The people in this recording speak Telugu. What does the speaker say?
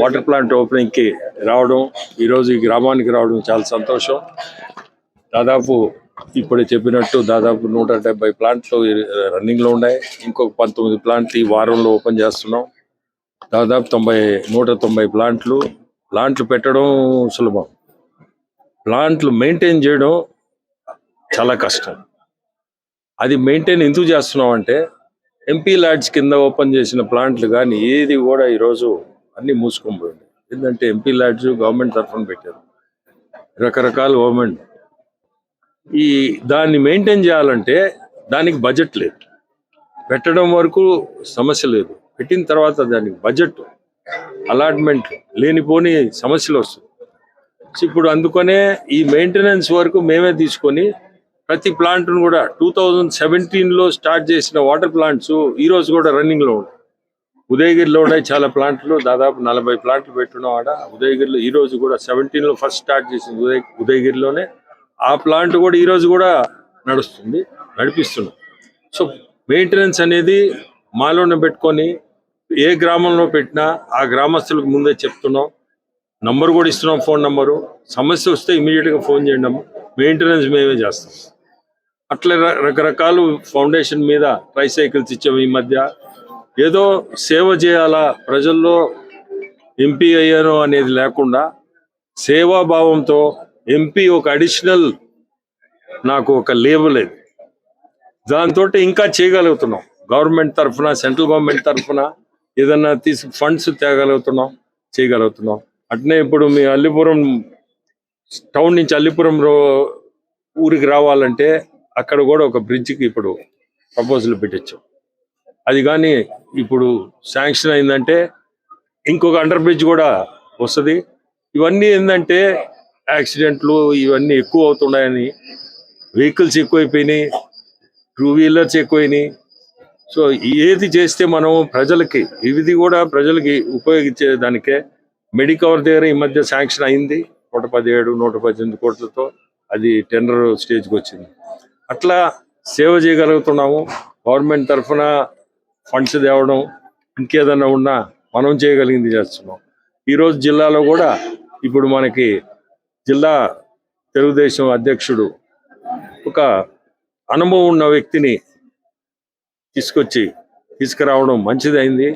వాటర్ ప్లాంట్ ఓపెనింగ్కి రావడం ఈరోజు ఈ గ్రామానికి రావడం చాలా సంతోషం. దాదాపు ఇప్పుడే చెప్పినట్టు దాదాపు నూట డెబ్బై ప్లాంట్లు రన్నింగ్లో ఉన్నాయి. ఇంకొక పంతొమ్మిది ప్లాంట్లు ఈ వారంలో ఓపెన్ చేస్తున్నాం. దాదాపు తొంభై నూట తొంభై ప్లాంట్లు ప్లాంట్లు పెట్టడం సులభం. ప్లాంట్లు మెయింటైన్ చేయడం చాలా కష్టం. అది మెయింటైన్ ఎందుకు చేస్తున్నాం అంటే ఎంపీ ల్యాడ్స్ కింద ఓపెన్ చేసిన ప్లాంట్లు కానీ ఏది కూడా ఈరోజు అన్ని మూసుకొని పోయింది ఏంటంటే ఎంపీ ల్యాడ్స్ గవర్నమెంట్ తరఫున పెట్టారు. రకరకాల గవర్నమెంట్. ఈ దాన్ని మెయింటైన్ చేయాలంటే దానికి బడ్జెట్ లేదు. పెట్టడం వరకు సమస్య లేదు. పెట్టిన తర్వాత దానికి బడ్జెట్ అలాట్మెంట్ లేనిపోని సమస్యలు వస్తాయి ఇప్పుడు అందుకనే ఈ మెయింటెనెన్స్ వరకు మేమే తీసుకొని ప్రతి ప్లాంట్ను కూడా టూ థౌజండ్ సెవెంటీన్లో స్టార్ట్ చేసిన వాటర్ ప్లాంట్స్ ఈ రోజు కూడా రన్నింగ్లో ఉన్నాయి. ఉదయగిరిలోనే చాలా ప్లాంట్లు దాదాపు నలభై ప్లాంట్లు పెట్టున్నాం ఆడ. ఉదయగిరిలో ఈ రోజు కూడా 17 లో ఫస్ట్ స్టార్ట్ చేసింది ఉదయ ఉదయగిరిలోనే. ఆ ప్లాంట్ కూడా ఈ రోజు కూడా నడుస్తుంది నడిపిస్తున్నాం. సో మెయింటెనెన్స్ అనేది మాలోనే పెట్టుకొని ఏ గ్రామంలో పెట్టినా ఆ గ్రామస్తులకు ముందే చెప్తున్నాం. నంబర్ కూడా ఇస్తున్నాం ఫోన్ నంబరు సమస్య వస్తే ఇమీడియట్గా ఫోన్ చేయండి మెయింటెనెన్స్ మేమే చేస్తాం. అట్లా రకరకాలు రకరకాల ఫౌండేషన్ మీద ట్రైసైకిల్స్ ఇచ్చాము ఈ మధ్య. ఏదో సేవ చేయాలా? ప్రజల్లో ఎంపీ అయ్యాను అనేది లేకుండా సేవాభావంతో ఎంపీ ఒక అడిషనల్ నాకు ఒక లేబుల్ ఇది దాంతో ఇంకా చేయగలుగుతున్నాం. గవర్నమెంట్ తరఫున సెంట్రల్ గవర్నమెంట్ తరఫున ఏదన్నా తీసి ఫండ్స్ తేగలుగుతున్నాం చేయగలుగుతున్నాం. అట్నే ఇప్పుడు మీ అల్లిపురం టౌన్ నుంచి అల్లిపురం రో ఊరికి రావాలంటే అక్కడ కూడా ఒక బ్రిడ్జికి ఇప్పుడు ప్రపోజల్ పెట్టించాం అది కానీ ఇప్పుడు శాంక్షన్ అయిందంటే ఇంకొక అండర్ బ్రిడ్జ్ కూడా వస్తుంది. ఇవన్నీ ఏంటంటే యాక్సిడెంట్లు ఇవన్నీ ఎక్కువ అవుతున్నాయని వెహికల్స్ ఎక్కువైపోయినాయి టూ వీలర్స్ ఎక్కువైనాయి. సో ఏది చేస్తే మనం ప్రజలకి ఇది కూడా ప్రజలకి ఉపయోగించే దానికే మెడికవర్ దగ్గర ఈ మధ్య శాంక్షన్ అయింది. నూట పదిహేడు నూట పద్దెనిమిది కోట్లతో అది టెండర్ స్టేజ్కి వచ్చింది. అట్లా సేవ చేయగలుగుతున్నాము. గవర్నమెంట్ తరఫున ఫండ్స్ తేవడం ఇంకేదన్నా ఉన్నా మనం చేయగలిగింది చేస్తున్నాం. ఈరోజు జిల్లాలో కూడా ఇప్పుడు మనకి జిల్లా తెలుగుదేశం అధ్యక్షుడు ఒక అనుభవం ఉన్న వ్యక్తిని తీసుకొచ్చి తీసుకురావడం మంచిదైంది.